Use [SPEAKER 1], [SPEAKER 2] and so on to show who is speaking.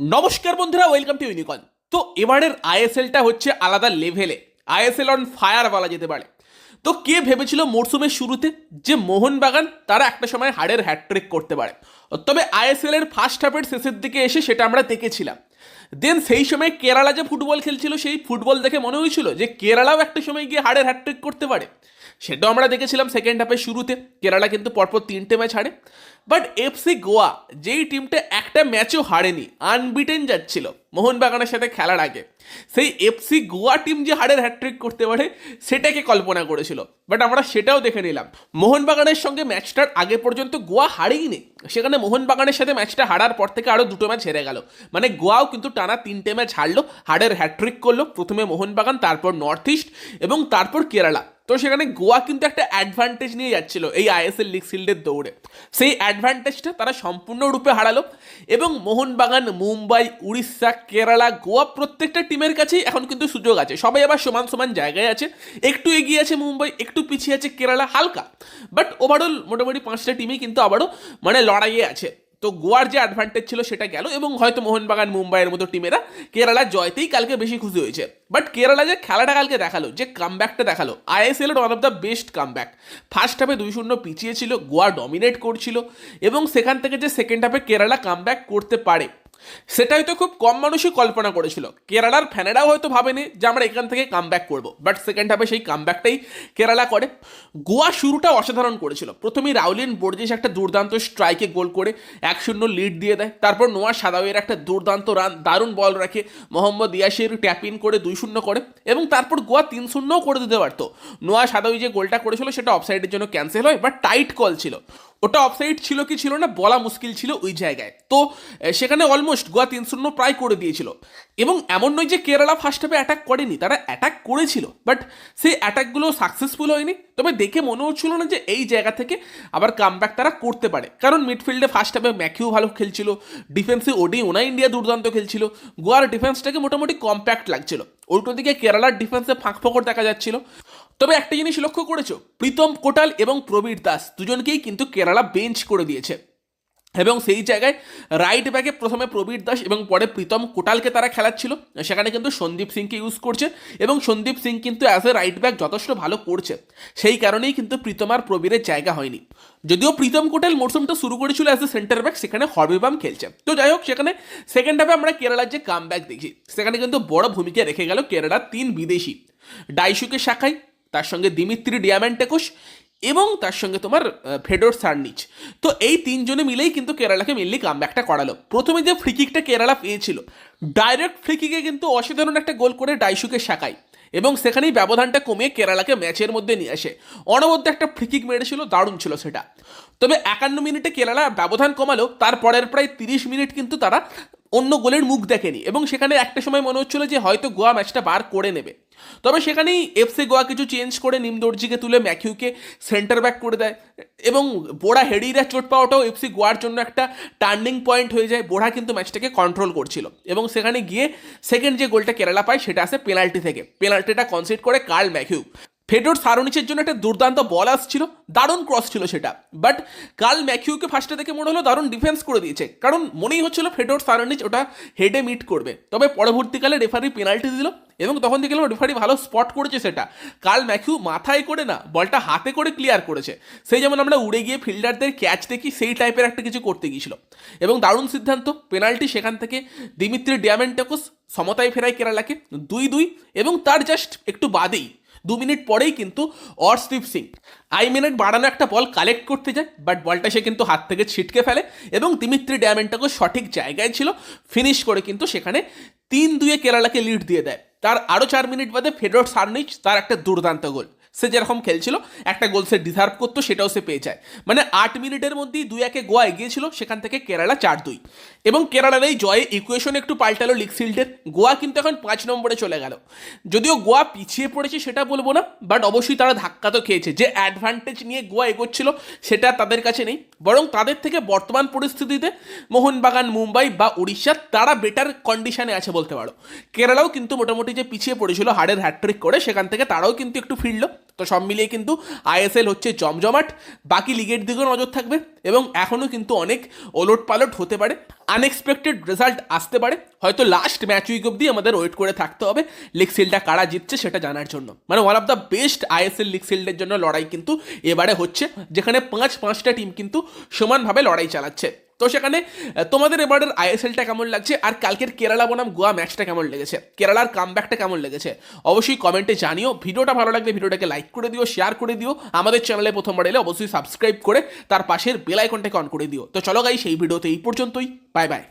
[SPEAKER 1] নমস্কার বন্ধুরা welcome to ইউনিকন তো এবারের আইএসএলটা হচ্ছে আলাদা লেভেলে আইএসএল অন ফায়ার বলা যেতে পারে। তো কে ভেবেছিল মরশুমের শুরুতে যে মোহনবাগান তারা একটা সময় হাড়ের হ্যাট্রিক করতে পারে? তবে আইএসএল এর ফার্স্ট হাফের শেষের দিকে এসে সেটা আমরা দেখেছিলাম। দেন সেই সময় কেরালা যে ফুটবল খেলছিল, সেই ফুটবল দেখে মনে হয়েছিল যে কেরালাও একটা সময় গিয়ে হাড়ের হ্যাট্রিক করতে পারে। সেটাও আমরা দেখেছিলাম সেকেন্ড হাফের শুরুতে। কেরালা কিন্তু পরপর তিনটে ম্যাচ হারে। বাট এফসি গোয়া, যেই টিমটা একটা ম্যাচও হারেনি আনবিটেন যাচ্ছিল মোহনবাগানের সাথে খেলার আগে। সেই এফসি গোয়া টিম যে হারের হ্যাট্রিক করতে পারে, সেটাকে কল্পনা করেছিল। বাট আমরা সেটাও দেখে নিলাম। মোহনবাগানের সঙ্গে ম্যাচটার আগে পর্যন্ত গোয়া হারেইনি। সেখানে মোহনবাগানের সাথে ম্যাচটা হারার পর থেকে আরও দুটো ম্যাচ হেরে গেল। মানে গোয়াও কিন্তু টানা তিনটে ম্যাচ হারলো, হারের হ্যাট্রিক করল। প্রথমে মোহনবাগান তারপর নর্থ ইস্ট এবং তারপর কেরালা। তো সেখানে গোয়া কিন্তু একটা অ্যাডভান্টেজ নিয়ে যাচ্ছিল এই আইএসএল লিগ শিল্ডের দৌড়ে। সেই অ্যাডভান্টেজটা তারা সম্পূর্ণরূপে হারালো এবং মোহনবাগান, মুম্বাই, উড়িষ্যা, কেরালা, গোয়া প্রত্যেকটা টিমের কাছেই এখন কিন্তু সুযোগ আছে। সবাই আবার সমান সমান জায়গায় আছে। একটু এগিয়ে আছে মুম্বাই, একটু পিছিয়ে আছে কেরালা, হালকা। বাট ওভারঅল মোটামুটি পাঁচটা টিমই কিন্তু আবারও মানে লড়াইয়ে আছে। তো গোয়ার যে অ্যাডভান্টেজ ছিল সেটা গেল এবং হয়তো মোহনবাগান, মুম্বাইয়ের মতো টিমেরা কেরালা জয়তেই কালকে বেশি খুশি হয়েছে। বাট কেরালা যে খেলাটা কালকে দেখাল, যে কামব্যাকটা দেখাল ISL one of the best comeback first হাফে দুই শূন্য পিছিয়ে ছিল, গোয়া ডমিনেট করছিল এবং সেখান থেকে যে সেকেন্ড হাফে কেরালা কামব্যাক করতে পারে সেটা হয়তো খুব কম মানুষই কল্পনা করেছিল। কেরালার ফ্যানেরাও হয়তো ভাবেনি যে আমরা এখান থেকে কাম ব্যাক করব বাট সেকেন্ড হাফে সেই কাম ব্যাকটাই কেরালা করে। গোয়া শুরুটা অসাধারণ করেছিল। প্রথমেই রাউলিন বোর্জেস একটা দুর্দান্ত স্ট্রাইকে গোল করে এক শূন্য লিড দিয়ে দেয়। তারপর নোয়া সাদাওয়ের একটা দুর্দান্ত রান দারুণ বল রাখে। মোহাম্মদ ইয়াসির ট্যাপ ইন করে দুই শূন্য করে এবং তারপর গোয়া তিন শূন্যও করে দিতে পারতো। নোয়া সাদাওয়ি যে গোলটা করেছিল সেটা অফসাইডের জন্য ক্যান্সেল হয় বাট টাইট কল ছিল। ওটা অফসাইড ছিল কি ছিল না, বলা মুশকিল ছিল ওই জায়গায়। তো সেখানে অলমোস্ট গোয়া তিন শূন্য প্রায় করে দিয়েছিল। এবং এমন নয় যে কেরালা ফার্স্ট হাফে অ্যাটাক করেনি, তারা অ্যাটাক করেছিল। বাট সেই অ্যাটাকগুলো সাকসেসফুল হয়নি। তবে দেখে মনে হচ্ছিল না যে এই জায়গা থেকে আবার কামব্যাক তারা করতে পারে। কারণ মিডফিল্ডে ফার্স্ট হাফে ম্যাকিউ ভালো খেলছিল ডিফেন্সে ওডি ওনা ইন্ডিয়া দুর্দান্ত খেলছিল। গোয়ার ডিফেন্সটাকে মোটামুটি কম্প্যাক্ট লাগছিল। উল্টো দিকে কেরালার ডিফেন্সে ফাঁক ফোকর দেখা যাচ্ছিল। তবে একটা জিনিস লক্ষ্য করেছ, প্রীতম কোটাল এবং প্রবীর দাস দুজনকেই কিন্তু কেরালা বেঞ্চ করে দিয়েছে। এবং সেই জায়গায় রাইট ব্যাকে প্রথমে প্রবীর দাস এবং পরে প্রীতম কোটালকে তারা খেলাচ্ছিল। সেখানে কিন্তু সন্দীপ সিংকে ইউজ করছে এবং সন্দীপ সিং কিন্তু অ্যাজ এ রাইট ব্যাক যথেষ্ট ভালো করছে। সেই কারণেই কিন্তু প্রীতম আর প্রবীরের জায়গা হয়নি। যদিও প্রীতম কোটাল মরশুমটা শুরু করেছিল অ্যাজ এ সেন্টার ব্যাক সেখানে হরবিবাম খেলছে। তো যাই হোক, সেখানে সেকেন্ড হাফে আমরা কেরালার যে কাম ব্যাক দেখি, সেখানে কিন্তু বড় ভূমিকা রেখে গেল কেরালার তিন বিদেশি। ডাইসুকে শাখাই তার সঙ্গে দিমিত্রি ডিয়ামেন্টেকুশ এবং তার সঙ্গে তোমার ফেডোর সার্নিচ। তো এই তিনজনে মিলেই কিন্তু কেরালাকে মেনলি কামব্যাকটা করালো। প্রথমে যে ফ্রিকিকটা কেরালা পেয়েছিল ডাইরেক্ট ফ্রিকিকে কিন্তু অসাধারণ একটা গোল করে ডাইসুকে শাখায় এবং সেখানেই ব্যবধানটা কমিয়ে কেরালাকে ম্যাচের মধ্যে নিয়ে আসে। অনবদ্য একটা ফ্রিকিক মেরেছিল, দারুণ ছিল সেটা। তবে একান্ন মিনিটে কেরালা ব্যবধান কমালো তারপরের প্রায় তিরিশ মিনিট কিন্তু তারা অন্য গোলের মুখ দেখেনি এবং সেখানে একটা সময় মনে হচ্ছিল যে হয়তো গোয়া ম্যাচটা বার করে নেবে। তবে সেখানেই এফসি গোয়া কিছু চেঞ্জ করে নিমদর্জিকে তুলে ম্যাকিউকে সেন্টার ব্যাক করে দেয় এবং বোড়া হেডিরা চোট পাওয়াটাও এফসি গোয়ার জন্য একটা টার্নিং পয়েন্ট হয়ে যায়। বোড়া কিন্তু ম্যাচটাকে কন্ট্রোল করছিল এবং সেখানে গিয়ে সেকেন্ড যে গোলটা কেরালা পায় সেটা আসে পেনাল্টি থেকে। পেনাল্টিটা কনসিড করে কার্ল ম্যাকিউ ফেডোর সারোনিচের জন্য একটা দুর্দান্ত বল আসছিল, দারুণ ক্রস ছিল সেটা। বাট কাল ম্যাকিউকে ফার্স্টে দেখে মনে হলো দারুণ ডিফেন্স করে দিয়েছে। কারণ মনেই হচ্ছিল ফেডোর সারোনিচ ওটা হেডে মিট করবে। তবে পরবর্তীকালে রেফারি পেনাল্টি দিল এবং তখন দেখলাম রেফারি ভালো স্পট করেছে সেটা। কাল ম্যাকিউ মাথায় করে না, বলটা হাতে করে ক্লিয়ার করেছে। সেই যেমন আমরা উড়ে গিয়ে ফিল্ডারদের ক্যাচ দেখি, সেই টাইপের একটা কিছু করতে গিয়েছিল। এবং দারুণ সিদ্ধান্ত পেনাল্টি সেখান থেকে দিমিত্রি ডিয়ামেন্টাকোস সমতায় ফেরায় কেরালাকে দুই দুই এবং তার জাস্ট একটু বাদেই দু মিনিট পরেই কিন্তু অর্শদীপ সিং, আই মিনিট বাড়ানো একটা বল কালেক্ট করতে যায় বাট বলটা সে কিন্তু হাত থেকে ছিটকে ফেলে এবং দিমিত্রি ড্যামেনটাকে সঠিক জায়গায় ছিল ফিনিশ করে কিন্তু সেখানে তিন দুয়ে কেরালাকে লিড দিয়ে দেয়। তার আরও চার মিনিট বাদে ফেডরট সার্নিচ তার একটা দুর্দান্ত গোল সে যেরকম খেলছিল, একটা গোল সে ডিজার্ভ করতো, সেটাও সে পেয়ে যায়। মানে আট মিনিটের মধ্যেই দুই একে গোয়া এগিয়েছিল সেখান থেকে কেরালা চার দুই। এবং কেরালার এই জয়ে ইকুয়েশন একটু পাল্টালো লিগ ফিল্ডের গোয়া কিন্তু এখন পাঁচ নম্বরে চলে গেল। যদিও গোয়া পিছিয়ে পড়েছে সেটা বলব না বাট অবশ্যই তারা ধাক্কা তো খেয়েছে। যে অ্যাডভান্টেজ নিয়ে গোয়া এগোচ্ছিল, সেটা তাদের কাছে নেই। বরং তাদের থেকে বর্তমান পরিস্থিতিতে মোহনবাগান, মুম্বাই বা উড়িষ্যা, তারা বেটার কন্ডিশনে আছে বলতে পারো। কেরালাও কিন্তু মোটামুটি যে পিছিয়ে পড়েছিল, হাড়ের হ্যাট্রিক করে, সেখান থেকে তারাও কিন্তু একটু ফিরলো। তো সব মিলিয়ে কিন্তু আইএসএল হচ্ছে জমজমাট। বাকি লিগের দিকেও নজর থাকবে এবং এখনও কিন্তু অনেক ওলট পালট হতে পারে। আনএক্সপেক্টেড রেজাল্ট আসতে পারে। হয়তো লাস্ট ম্যাচ উইক অব্দি আমাদের ওয়েট করে থাকতে হবে লিগ সিলটা কারা জিতছে সেটা জানার জন্য। মানে one of the best ISL league জন্য লড়াই কিন্তু এবারে হচ্ছে, যেখানে পাঁচ পাঁচটা টিম কিন্তু সমানভাবে লড়াই চালাচ্ছে। তো সেখানে তোমাদের এবারের আইএসএলটা কেমন লাগছে? আর কালকের কেরালা বনাম গোয়া ম্যাচটা কেমন লেগেছে? কেরালার কামব্যাকটা কেমন লেগেছে? অবশ্যই কমেন্টে জানিও। ভিডিওটা ভালো লাগলে ভিডিওটাকে লাইক করে দিও শেয়ার করে দিও। আমাদের চ্যানেলে প্রথমবার এলে অবশ্যই সাবস্ক্রাইব করে, তার পাশের বেল আইকনটাকে অন করে দিও। তো চলো গাই সেই ভিডিওতে এই পর্যন্তই। Bye bye